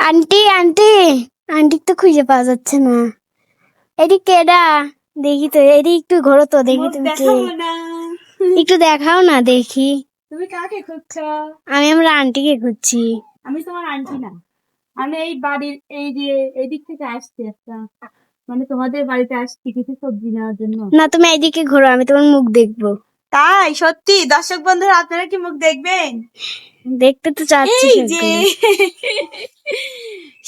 Aunty aunty aunty তো খুঁজে পাওয়া যাচ্ছে না। এদিক কেডা দেখি তো এদিক একটু ঘোরো তো দেখি তুমি কে। একটু দেখাও না দেখি। তুমি কাকে খুঁজছো? আমি আমরা আন্টিকে খুঁজছি। আমি তোমার আন্টি না। আমি এই বাড়ির এই যে এই দিক থেকে আসছি একটা। মানে তোমাদের বাড়িতে আসছি কিছু সবজি নেওয়ার জন্য। না তুমি এইদিকে ঘোরো আমি তোমার মুখ দেখব। তাই? সত্যি? দর্শক বন্ধুরা আপনারা কি মুখ দেখবেন? দেখতে তো চাচ্ছি এই যে।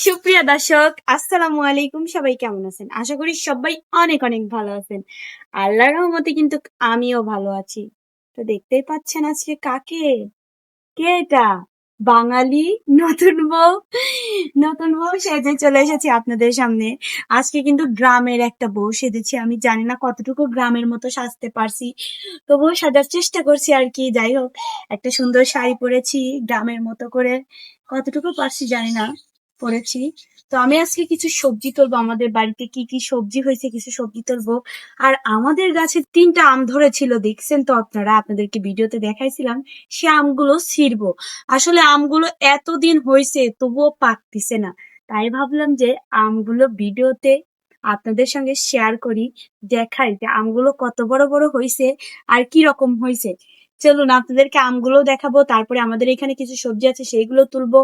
সেরকম। দর্শক আসসালামু আলাইকুম। সবাই কেমন আছেন? আশা করি সবাই অনেক অনেক ভালো আছেন। আল্লাহর রহমতে কিন্তু আমিও ভালো আছি। তো দেখতেই পাচ্ছেন আজকে কাকে? কে এটা? বাঙালি নতুন বউ নতুন বউ সেজে চলে এসেছি আপনাদের সামনে। আজকে কিন্তু গ্রামের একটা বউ সেজেছি। আমি জানি না কতটুকু গ্রামের মতো সাজতে পারছি। তবুও সাজার চেষ্টা করছি আর কি, যাই হোক। একটা সুন্দর শাড়ি পরেছি, গ্রামের মতো করে। কতটুকু পারছি জানি না, পরেছি। তো আমি আজকে কিছু সবজি তুলবো। আমাদের বাড়িতে কি কি সবজি হয়েছে কিছু সবজি তুলবো। আর আমাদের গাছে তিনটা আম ধরেছিল, দেখছেন তো আপনারা? আপনাদেরকে ভিডিওতে দেখাইছিলাম। সে আমগুলো ছিঁড়বো। আসলে আমগুলো এতদিন হয়েছে, তবুও পাকতিছে না। তাই ভাবলাম যে আমগুলো ভিডিওতে আপনাদের সঙ্গে শেয়ার করি, দেখাই যে আমগুলো কত বড় বড় হয়েছে আর কি রকম হয়েছে। চলুন, আপনাদেরকে আমগুলো দেখাবো। তারপরে আমাদের এখানে কিছু সবজি আছে, সেইগুলো তুলবো।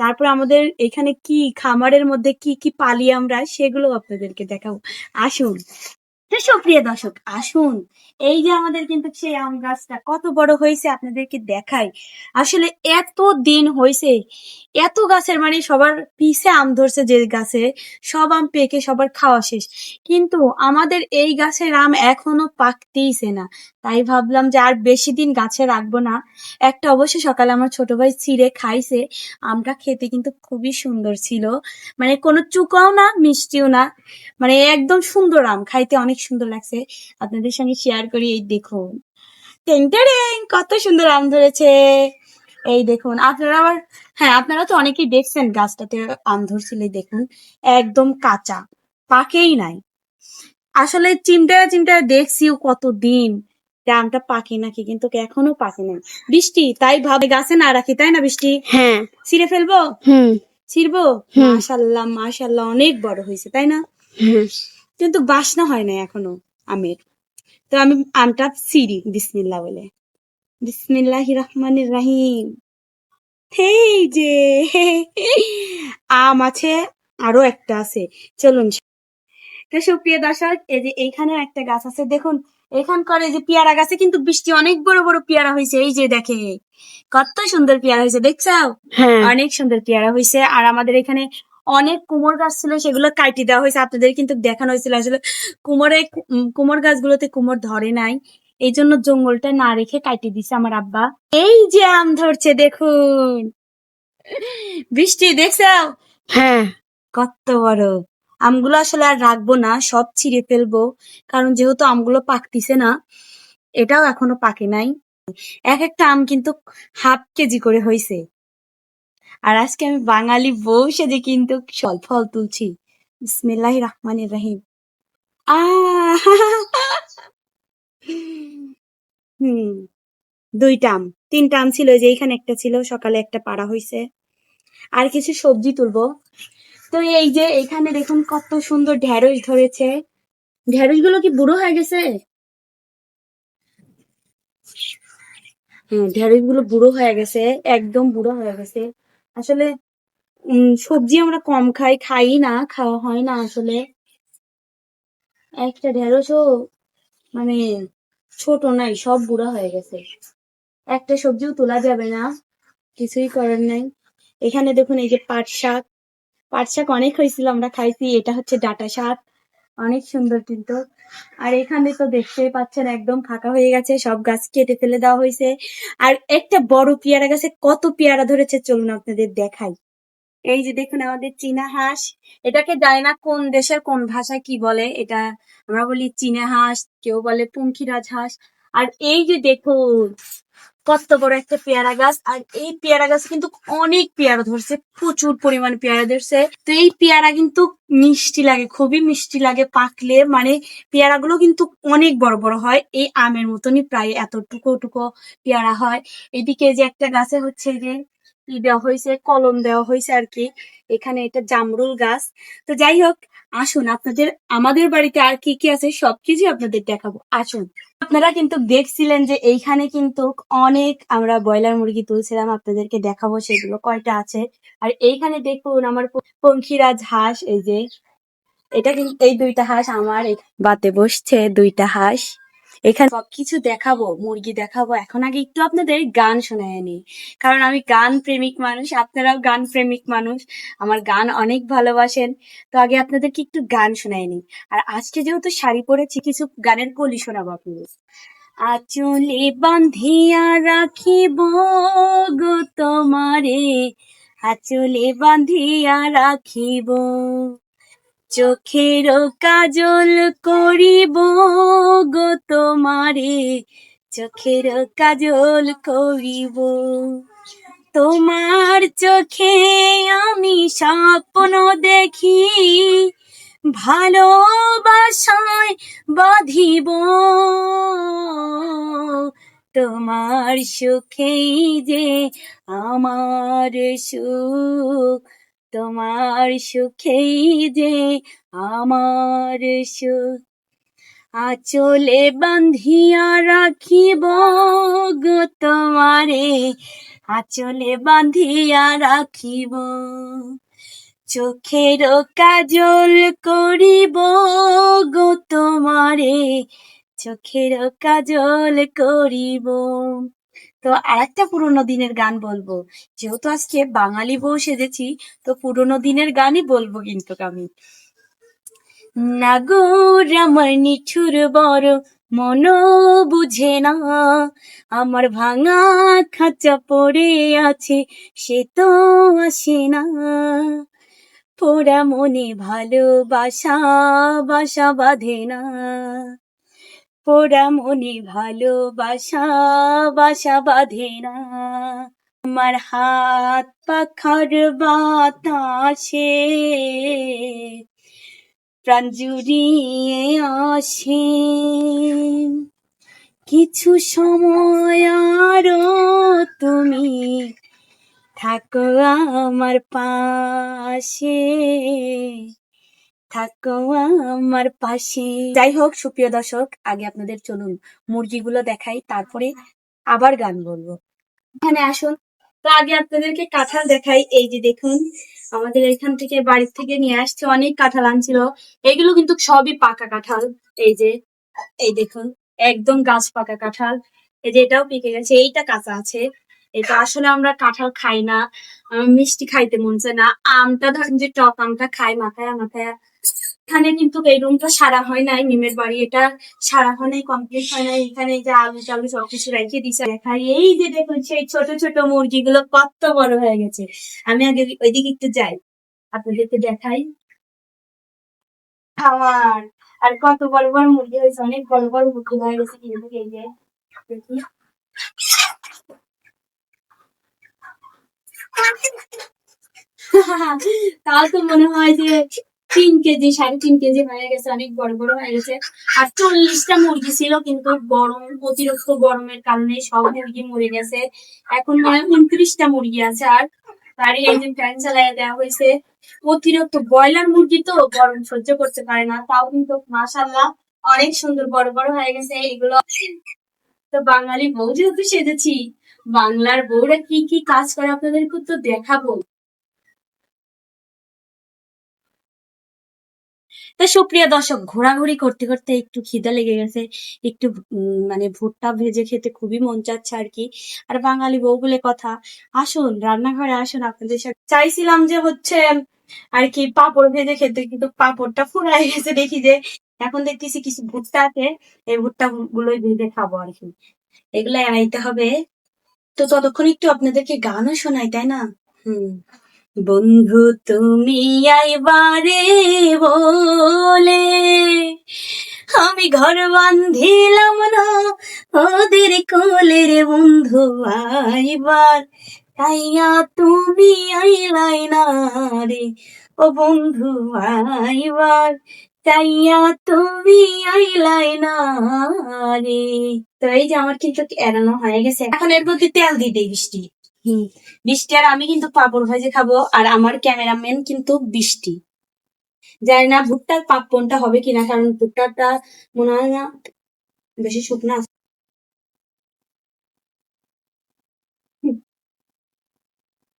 তারপর আমাদের এখানে কি খামারের মধ্যে কি কি পালি আমরা সেগুলো আপনাদেরকে দেখাবো। আসুন। সুপ্রিয় দর্শক, আসুন। এই যে আমাদের কিন্তু সেই আম গাছটা কত বড় হয়েছে আপনাদেরকে দেখাই। আসলে এত দিন হয়েছে, এত গাছের মানে সবার পিছে আম ধরছে যে গাছে, সব আম পেকে সবার খাওয়া শেষ। কিন্তু আমাদের এই গাছের আম এখনও পাকতেইছে না। তাই ভাবলাম যে আর বেশি দিন গাছে রাখব না। একটা অবশ্য সকালে আমার ছোট ভাই ছিঁড়ে খাইছে। আমটা খেতে কিন্তু খুবই সুন্দর ছিল। মানে কোনো চুকাও না মিষ্টিও না। মানে একদম সুন্দর আম খাইতে অনেক সুন্দর লাগছে। আপনাদের সঙ্গে শেয়ার করি এই দেখুন। টেং টেরেং, কত সুন্দর আম ধরেছে। এই দেখুন আপনারা আবার হ্যাঁ আপনারা তো অনেকেই দেখছেন গাছটাতে আম ধরছিল দেখুন একদম কাঁচা পাকেই নাই। আসলে চিমটা চিমটা দেখছি কতদিন। যে আমটা পাকে নাকি? কিন্তু এখনও পাকে নাই। বৃষ্টি তাই ভাবে গাছে না রাখি তাই না বৃষ্টি? হ্যাঁ। ছিঁড়ে ফেলব? হুম। ছিড়বো। মাশাল্লাহ মাশাল্লাহ অনেক বড় হয়েছে তাই না? কিন্তু বাসনা হয় না এখনও আমের। তো আমি আমটা সিঁড়ি বিসমিল্লা বলে। বিসমিল্লাহ রহমান রাহিম। এই যে আম আছে আরও একটা আছে। চলুন। তো সুপ্রিয় দর্শক এই যে এইখানে একটা গাছ আছে দেখুন। এখানকার এই যে পেয়ারা গাছে কিন্তু বৃষ্টি অনেক বড় বড় পেয়ারা হয়েছে এই যে দেখে। কত সুন্দর পেয়ারা হয়েছে দেখছাও? হ্যাঁ। অনেক সুন্দর পেয়ারা হয়েছে। আর আমাদের এখানে অনেক কুমোর গাছ ছিল সেগুলো কাটি দেওয়া হয়েছে। আপনাদের কিন্তু দেখানো হয়েছিল আসলে কুমোরে কুমোর গাছগুলোতে কুমোর ধরে নাই। এই জন্য জঙ্গলটা না রেখে কাটি দিছে আমার আব্বা। এই যে আম ধরছে দেখুন। বৃষ্টি দেখছাও? হ্যাঁ। কত বড়। আমগুলো আসলে আর রাখব না, সব ছিঁড়ে ফেলব। কারণ যেহেতু আমগুলো পাকতিছে না, এটাও এখনও পাকে নাই। এক একটা আম কিন্তু হাফ কেজি করে হয়েছে আর আজকে আমি বাঙালি বউ সেজে কিন্তু ফল ফল তুলছি। বিসমিল্লাহ রহমান রাহিম। হুম, দুইটা আম। তিনটা আম ছিল যে এইখানে একটা ছিল, সকালে একটা পাড়া হয়েছে আর কিছু সবজি তুলবো। তো এই যে এখানে দেখুন কত সুন্দর ঢেঁড়স ধরেছে। ঢেঁড়সগুলো কি বুড়ো হয়ে গেছে? হ্যাঁ ঢেঁড়সগুলো বুড়ো হয়ে গেছে, একদম বুড়ো হয়ে গেছে। আসলে সবজি আমরা কম খাই খাই না, খাওয়া হয় না আসলে। একটা ঢেঁড়সও মানে ছোট নাই, সব বুড়া হয়ে গেছে। একটা সবজিও তোলা যাবে না, কিছুই করার নাই। এখানে দেখুন এই যে পাট শাক পাট শাক অনেক হয়েছিল, আমরা খাইছি। এটা হচ্ছে ডাটা শাক। অনেক সুন্দর কিন্তু। আর এখানে তো দেখতেই পাচ্ছেন, একদম ফাঁকা হয়ে গেছে। সব গাছ কেটে ফেলে দেওয়া হয়েছে। আর একটা বড় পেয়ারা গাছে কত পেয়ারা ধরেছে, চলুন আপনাদের দেখাই। এই যে দেখুন, আমাদের চীনা হাঁস। এটাকে জানি না কোন দেশের কোন ভাষায় কি বলে। এটা আমরা বলি চীনা হাঁস, কেউ বলে পুঙ্খিরাজ হাঁস। আর এই যে দেখুন কত বড় একটা পেয়ারা গাছ, আর এই পেয়ারা গাছে কিন্তু অনেক পেয়ারা ধরছে, প্রচুর পরিমাণ পেয়ারা ধরছে। তো এই পেয়ারা কিন্তু মিষ্টি লাগে, খুবই মিষ্টি লাগে পাকলে। মানে পেয়ারা গুলো কিন্তু অনেক বড় বড় হয়, এই আমের মতনই প্রায় এতটুকু টুকু পেয়ারা হয়। এদিকে যে একটা গাছে হচ্ছে যে দেওয়া হয়েছে, কলম দেওয়া হয়েছে আর কি, এখানে এটা জামরুল গাছ। তো যাই হোক আসুন, আপনাদের, আমাদের বাড়িতে আর কি কি আছে সবকিছু আপনাদের দেখাবো। আসুন। আপনারা কিন্তু দেখছিলেন যে এইখানে কিন্তু অনেক আমরা ব্রয়লার মুরগি তুলছিলাম, আপনাদেরকে দেখাবো সেগুলো কয়টা আছে। আর এইখানে দেখুন আমার পঙ্খিরাজ হাঁস, এই যে, এটা কিন্তু, এই দুইটা হাঁস আমার বাতে বসছে, দুইটা হাঁস। এখানে সবকিছু দেখাবো, মুরগি দেখাবো। এখন আগে একটু আপনাদের গান শোনায় নি। কারণ আমি গান প্রেমিক মানুষ, আপনারাও গান প্রেমিক মানুষ। আমার গান অনেক ভালোবাসেন। তো আগে আপনাদেরকে একটু গান শোনায় নি। আর আজকে যেহেতু শাড়ি পরেছি, কিছু গানের কলি শোনাবো আপনাদের। আচলে বাঁধিয়া রাখিব গো তোমারে। আচলে বাঁধিয়া রাখিব। চোখের কাজল করিব গো তোমারে, চোখের কাজল করিব। তোমার চোখে আমি স্বপ্ন দেখি, ভালোবাসায় বাঁধিব। তোমার সুখেই যে আমার সুখ তোমার সুখেই যে আমার সুখ। আচলে বান্ধিয়া রাখিব গো তোমারে, আচলে বান্ধিয়া রাখিব। চোখের কাজল করিব গো তোমারে, চোখের কাজল করিব। তো আরেকটা পুরোনো দিনের গান বলব। যেহেতু আজকে বাঙালি বউ সেজেছি, তো পুরোনো দিনের গানই বলব কিন্তু আমি। নাগর আমার নিঠুর বড় মন বুঝে না। আমার ভাঙা খাঁচা পড়ে আছে, সে তো আসে না। পোড়া মনে ভালোবাসা, বাসা বাঁধে না। পোড়া মনে ভালোবাসা, বাসা বাঁধে না। আমার হাত পাখার বাতাসে, প্রাণ জুড়িয়ে আসে। কিছু সময় আরও তুমি থাকো আমার পাশে। থাকো আমার পাশে। যাই হোক সুপ্রিয় দর্শক, আগে আপনাদের চলুন মুরগিগুলো দেখাই, তারপরে আবার গান বলব। এখানে আসুন। তো আগে আপনাদেরকে কাঁঠাল দেখাই। এই যে দেখুন, আমাদের এখান থেকে বাড়ির থেকে নিয়ে আসছে অনেক কাঁঠাল আনছিল। এগুলো কিন্তু সবই পাকা কাঁঠাল। এই যে, এই দেখুন, একদম গাছ পাকা কাঁঠাল। এই যে এটাও পেকে গেছে। এইটা কাঁচা আছে। এটা আসলে আমরা কাঁঠাল খাই না মিষ্টি খাইতে মন চায় না। আমটা ধরেন যে টক আমটা খাই, মাথায় মাথায়। এখানে কিন্তু এই রুমটা সারা হয় নাই নিমের বাড়ি এটা সারা হয় নাই কমপ্লিট হয় নাই। এখানে যে আলু টালু সবকিছু রেখে দিছে। দেখাই এই যে দেখুন, সেই ছোট ছোট মুরগিগুলো কত বড় হয়ে গেছে। আমি আগে ওইদিকে একটু যাই, আপনাদেরকে দেখাই। খাওয়ার আর কত বড় বড় মুরগি হয়েছে, অনেক বড় বড় মুরগি হয়ে গেছে কিন্তু এই যে, দেখি। তাও তো মনে হয় যে তিন কেজি, সাড়ে তিন কেজি হয়ে গেছে, অনেক বড় বড় হয়ে গেছে। আর চল্লিশটা মুরগি ছিল, কিন্তু গরম, অতিরিক্ত গরমের কারণে সব মুরগি মরে গেছে। এখন মনে হয় উনত্রিশটা মুরগি আছে, আর তারই যে ফ্যান চালাই দেওয়া হয়েছে। অতিরিক্ত ব্রয়লার মুরগি তো গরম সহ্য করতে পারে না, তাও কিন্তু মাসাল্লাহ অনেক সুন্দর বড় বড় হয়ে গেছে এগুলো তো বাঙালি বউ যেহেতু সেজেছি। বাংলার বউরা কি কি কাজ করে আপনাদেরকে তো দেখাবো। তা সুপ্রিয় দর্শক, ঘোরাঘুরি করতে করতে একটু খিদা লেগে গেছে, একটু মানে ভুট্টা ভেজে খেতে খুবই মন চাচ্ছে আর কি। আর বাঙালি বউ বলে কথা, আসুন, রান্নাঘরে আসুন আপনাদের সাথে। চাইছিলাম যে হচ্ছে, আর কি পাঁপড় ভেজে খেতে, কিন্তু পাঁপড়টা ফুরাই গেছে, দেখি যে এখন দেখতেছি কিছু ভুট্টা আছে, এই ভুট্টা গুলোই ভেজে খাব আর কি। এগুলো আনাইতে হবে। তো ততক্ষণ একটু আপনাদেরকে গানও শোনাই, তাই না? বন্ধু, তুমি আইবারে বলে আমি ঘর বান্ধিলাম না, ওদের কোলের বন্ধু আইবার। তাইয়া তুমি আইলাই না রে, ও বন্ধু আইবার। তাইয়া তুমি আইলাই না রে। তো এই যে আমার কিন্তু এড়ানো হয়ে গেছে। এখন এর মধ্যে তেল দিয়ে দেই বৃষ্টি। বৃষ্টি আর আমি কিন্তু পাপড় ভাজি খাব আর আমার ক্যামেরাম্যান কিন্তু বৃষ্টি। জানি না ভুট্টার পাপড়টা হবে কিনা, কারণ ভুট্টাটা মনে হয় না বেশি শুকনা।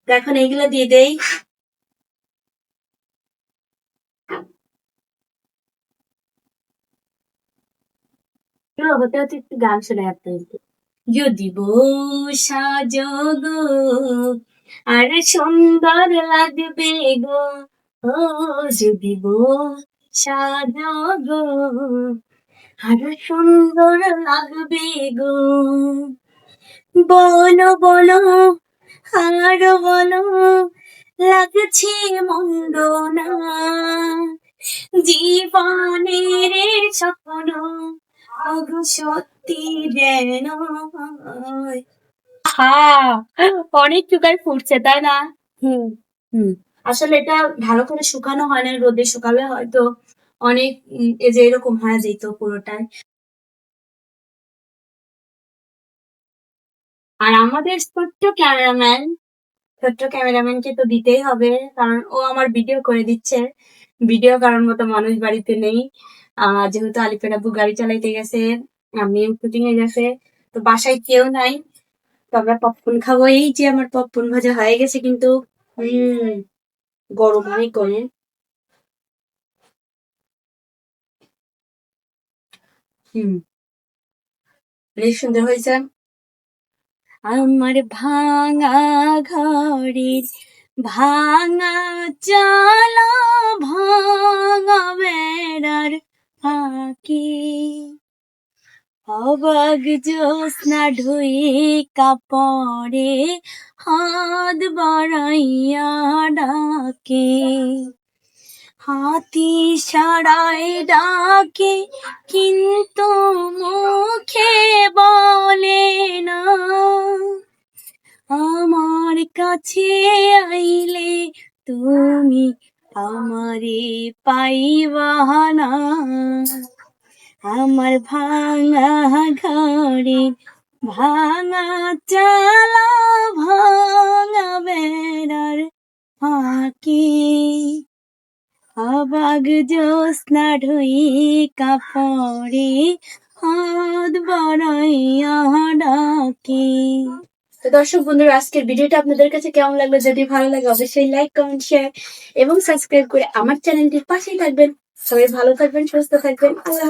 এখন এইগুলো দিয়ে দেই। হতে হতে একটু গান শোনা আপনাদেরকে। যদি সাজগ আর সুন্দর লাগবে গো, ও যদি সাজগ আর সুন্দর লাগবে গো। বলো বলো, আর বলো, লাগছে মন্দ না। জীবনের স্বপ্ন অগো অনেক চুকার ফুটছে, তাই না? হুম আসলে এটা ভালো করে শুকানো হয় না, রোদে শুকালে হয়তো অনেক এই যে এরকম হয়ে যেত পুরোটাই। আর আমাদের ছোট্ট ক্যামেরাম্যান, ছোট্ট ক্যামেরাম্যানকে তো দিতেই হবে, কারণ ও আমার ভিডিও করে দিচ্ছে। ভিডিও করার মতো মানুষ বাড়িতে নেই। যেহেতু আলিপের আব্বু গাড়ি চালাইতে গেছে আমি শুটিং এ গেছে, তো বাসায় কেউ নাই। তো আমরা পপকর্ন খাব। এই যে আমার পপকর্ন ভাজা হয়ে গেছে কিন্তু গরম অনেক করে বেশ সুন্দর হয়েছে। আমার ভাঙা ঘরের ভাঙা চালা, ভাঙা বেড়ার ফাঁকি। অবাগ জ্যোৎস্না ঢুই কাপড়ে হাত বাড়াইয়া ডাকে। হাতি সারায় ডাকে, কিন্তু মুখে বলে না। আমার কাছে আইলে তুমি আমারে পাইবা না আমার ভাঙা ঘরে ভাঙা চালা ভাঙা বেড়ার ফাঁকি অবাগ জ্যোৎস্না ঢুই কাপড়ে হাত বাড়াইয়া ডাকে তো দর্শক বন্ধুরা, আজকের ভিডিওটা আপনাদের কাছে কেমন লাগল যদি ভালো লাগে অবশ্যই লাইক কমেন্ট শেয়ার এবং সাবস্ক্রাইব করে আমার চ্যানেলটির পাশেই থাকবেন সবাই ভালো থাকবেন, সুস্থ থাকবেন আল্লাহ।